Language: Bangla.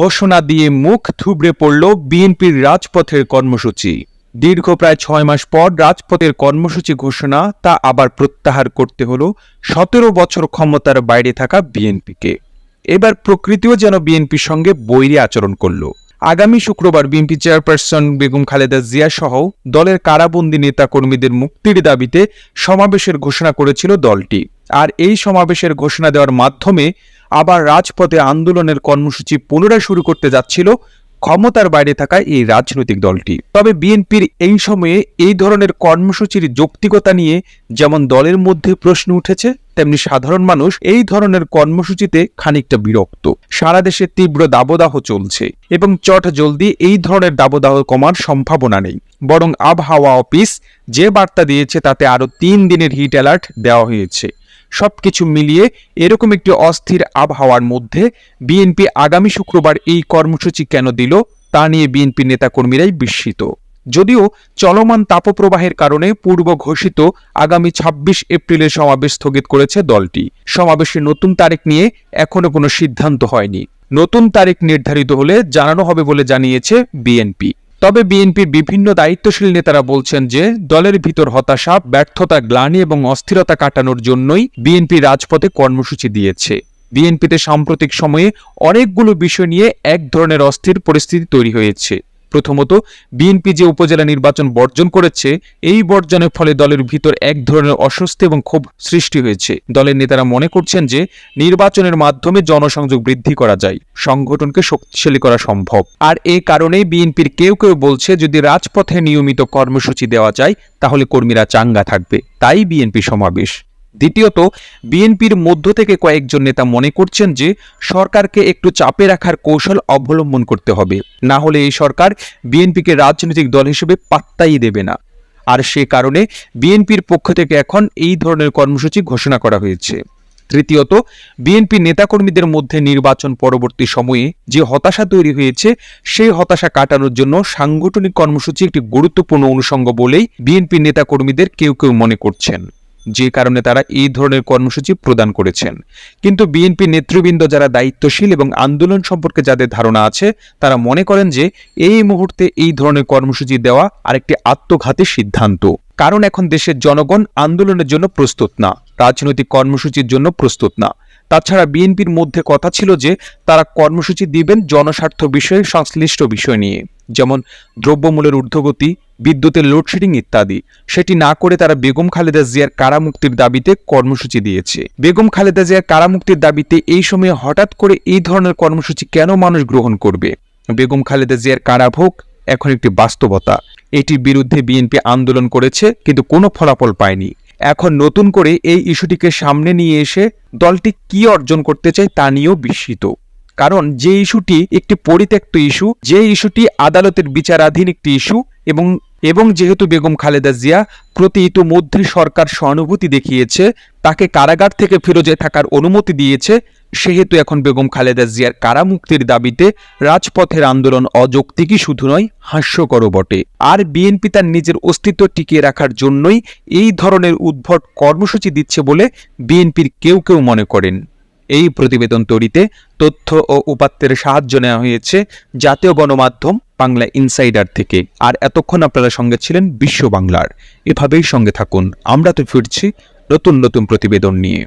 ঘোষণা দিয়ে মুখ থুবড়ে পড়ল বিএনপির রাজপথের কর্মসূচি। দীর্ঘ প্রায় ছয় মাস পর রাজপথের কর্মসূচি ঘোষণা তা আবার প্রত্যাহার করতে হলো সতেরো বছর ক্ষমতার বাইরে থাকা বিএনপিকে। এবার প্রকৃতিও যেন বিএনপির সঙ্গে বৈরী আচরণ করল। আগামী শুক্রবার বিএনপি চেয়ারপারসন বেগম খালেদা জিয়া সহ দলের কারাবন্দী নেতাকর্মীদের মুক্তির দাবিতে সমাবেশের ঘোষণা করেছিল দলটি। আর এই সমাবেশের ঘোষণা দেওয়ার মাধ্যমে আবার রাজপথে আন্দোলনের কর্মসূচি পুনরায় শুরু করতে যাচ্ছিল ক্ষমতার বাইরে থাকা এই রাজনৈতিক দলটি। তবে বিএনপির এই সময়ে এই ধরনের কর্মসূচির যৌক্তিকতা নিয়ে যেমন দলের মধ্যে প্রশ্ন উঠেছে, তেমনি সাধারণ মানুষ এই ধরনের কর্মসূচিতে খানিকটা বিরক্ত। সারা দেশে তীব্র দাবদাহ চলছে এবং চট জলদি এই ধরনের দাবদাহ কমার সম্ভাবনা নেই। বরং আবহাওয়া অফিস যে বার্তা দিয়েছে তাতে আরও তিন দিনের হিট অ্যালার্ট দেওয়া হয়েছে। সবকিছু মিলিয়ে এরকম একটি অস্থির আবহাওয়ার মধ্যে বিএনপি আগামী শুক্রবার এই কর্মসূচি কেন দিল তা নিয়ে বিএনপি নেতাকর্মীরাই বিস্মিত। যদিও চলমান তাপপ্রবাহের কারণে পূর্ব ঘোষিত আগামী ২৬ এপ্রিলের সমাবেশ স্থগিত করেছে দলটি। সমাবেশের নতুন তারিখ নিয়ে এখনও কোনো সিদ্ধান্ত হয়নি। নতুন তারিখ নির্ধারিত হলে জানানো হবে বলে জানিয়েছে বিএনপি তবে বিএনপির বিভিন্ন দায়িত্বশীল নেতারা বলছেন যে, দলের ভিতর হতাশা, ব্যর্থতা, গ্লানি এবং অস্থিরতা কাটানোর জন্যই বিএনপি রাজপথে কর্মসূচি দিয়েছে। বিএনপিতে সাম্প্রতিক সময়ে অনেকগুলো বিষয় নিয়ে এক ধরনের অস্থির পরিস্থিতি তৈরি হয়েছে। প্রথমত, বিএনপি যে উপজেলা নির্বাচন বর্জন করেছে, এই বর্জনের ফলে দলের ভিতর এক ধরনের অস্বস্তি এবং ক্ষোভ সৃষ্টি হয়েছে। দলের নেতারা মনে করছেন যে, নির্বাচনের মাধ্যমে জনসংযোগ বৃদ্ধি করা যায়, সংগঠনকে শক্তিশালী করা সম্ভব। আর এই কারণেই বিএনপির কেউ কেউ বলছে, যদি রাজপথে নিয়মিত কর্মসূচি দেওয়া যায়, তাহলে কর্মীরা চাঙ্গা থাকবে। তাই বিএনপি সমাবেশ। দ্বিতীয়ত, বিএনপির মধ্য থেকে কয়েকজন নেতা মনে করছেন যে সরকারকে একটু চাপে রাখার কৌশল অবলম্বন করতে হবে। না হলে এই সরকার বিএনপিকে রাজনৈতিক দল হিসেবে পাত্তাই দেবে না। আর সে কারণে বিএনপির পক্ষ থেকে এখন এই ধরনের কর্মসূচি ঘোষণা করা হয়েছে। তৃতীয়ত, বিএনপি নেতাকর্মীদের মধ্যে নির্বাচন পরবর্তী সময়ে যে হতাশা তৈরি হয়েছে, সেই হতাশা কাটানোর জন্য সাংগঠনিক কর্মসূচি একটি গুরুত্বপূর্ণ অনুষঙ্গ বলেই বিএনপি নেতাকর্মীদের কেউ কেউ মনে করছেন। যে কারণে তারা এই ধরনের কর্মসূচি প্রদান করেছেন। কিন্তু বিএনপি নেতৃবৃন্দ যারা দায়িত্বশীল এবং আন্দোলন সম্পর্কে যাদের ধারণা আছে, তারা মনে করেন যে এই মুহূর্তে এই ধরনের কর্মসূচি দেওয়া আরেকটি আত্মঘাতী সিদ্ধান্ত। কারণ এখন দেশের জনগণ আন্দোলনের জন্য প্রস্তুত না, রাজনৈতিক কর্মসূচির জন্য প্রস্তুত না। তাছাড়া বিএনপির মধ্যে কথা ছিল যে তারা কর্মসূচি দিবেন জনস্বার্থ বিষয়ে, সংশ্লিষ্ট বিষয় নিয়ে। যেমন দ্রব্যমূল্যের ঊর্ধ্বগতি বিদ্যুতের লোডশেডিং ইত্যাদি। সেটি না করে তারা বেগম খালেদা জিয়ার কারামুক্তির দাবিতে কর্মসূচি দিয়েছে। বেগম খালেদা জিয়ার কারামুক্তির দাবিতে এই সময়ে হঠাৎ করে এই ধরনের কর্মসূচি কেন মানুষ গ্রহণ করবে? বেগম খালেদা জিয়ার কারাভোগ এখন একটি বাস্তবতা। এটির বিরুদ্ধে বিএনপি আন্দোলন করেছে, কিন্তু কোনো ফলাফল পায়নি। এখন নতুন করে এই ইস্যুটিকে সামনে নিয়ে এসে দলটি কি অর্জন করতে চায় তা নিয়েও বিস্মিত। কারণ যে ইস্যুটি একটি পরিত্যক্ত ইস্যু, যে ইস্যুটি আদালতের বিচারাধীন একটি ইস্যু এবং এবং যেহেতু বেগম খালেদা জিয়া প্রতি ইতোমধ্যে সরকার সহানুভূতি দেখিয়েছে, তাকে কারাগার থেকে ফিরোজে থাকার অনুমতি দিয়েছে, সেহেতু এখন বেগম খালেদা জিয়ার কারামুক্তির দাবিতে রাজপথের আন্দোলন অযৌক্তিকই শুধু নয়, হাস্যকরও বটে। আর বিএনপি তার নিজের অস্তিত্ব টিকিয়ে রাখার জন্যই এই ধরনের উদ্ভট কর্মসূচি দিচ্ছে বলে বিএনপির কেউ কেউ মনে করেন। এই প্রতিবেদন তৈরিতে তথ্য ও উপাত্তের সাহায্য নেওয়া হয়েছে জাতীয় গণমাধ্যম বাংলা ইনসাইডার থেকে। আর এতক্ষণ আপনারা সঙ্গে ছিলেন বিশ্ব বাংলার। এভাবেই সঙ্গে থাকুন। আমরা তো ফিরছি নতুন নতুন প্রতিবেদন নিয়ে।